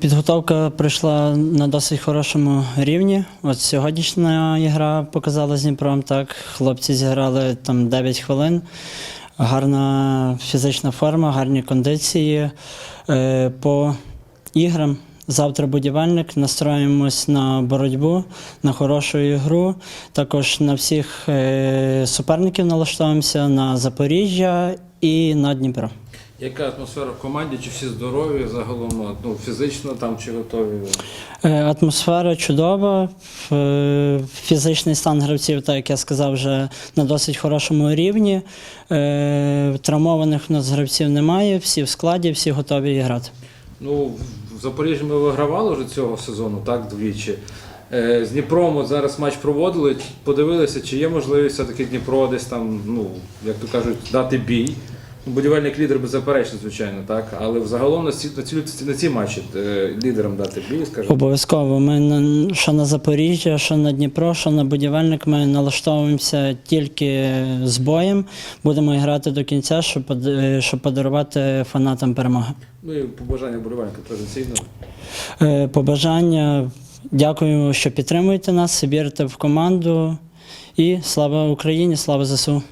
Підготовка пройшла на досить хорошому рівні. От сьогоднішня ігра показала з Дніпром. Так, хлопці зіграли там 9 хвилин. Гарна фізична форма, гарні кондиції. Е, По іграм завтра будівельник. Настроїмось на боротьбу, на хорошу ігру. Також на всіх е, суперників налаштовуємося на Запоріжжя і на Дніпро. Яка атмосфера в команді? Чи всі здорові загалом? Ну, фізично там чи готові? Е, Атмосфера чудова, Е, фізичний стан гравців, так як я сказав, вже на досить хорошому рівні. Е, Травмованих у нас гравців немає, всі в складі, всі готові грати. Ну, в Запоріжжі ми вигравали вже цього сезону, так, двічі. З Дніпром от зараз матч проводили, подивилися, чи є можливість все-таки Дніпро десь там, ну, як то кажуть, дати бій. Будівельник лідер беззаперечно, звичайно, так. Але взагалом на ці, на ці, на ці матчі е, лідерам дати бій, скажімо. Обов'язково. Ми на, що на Запоріжжя, що на Дніпро, що на будівельник, ми налаштовуємося тільки з боєм. Будемо грати до кінця, щоб, е, щоб подарувати фанатам перемоги. Ну і побажання болівальника традиційно. Е, Побажання. Дякую, що підтримуєте нас, вірите в команду. І слава Україні, слава ЗСУ.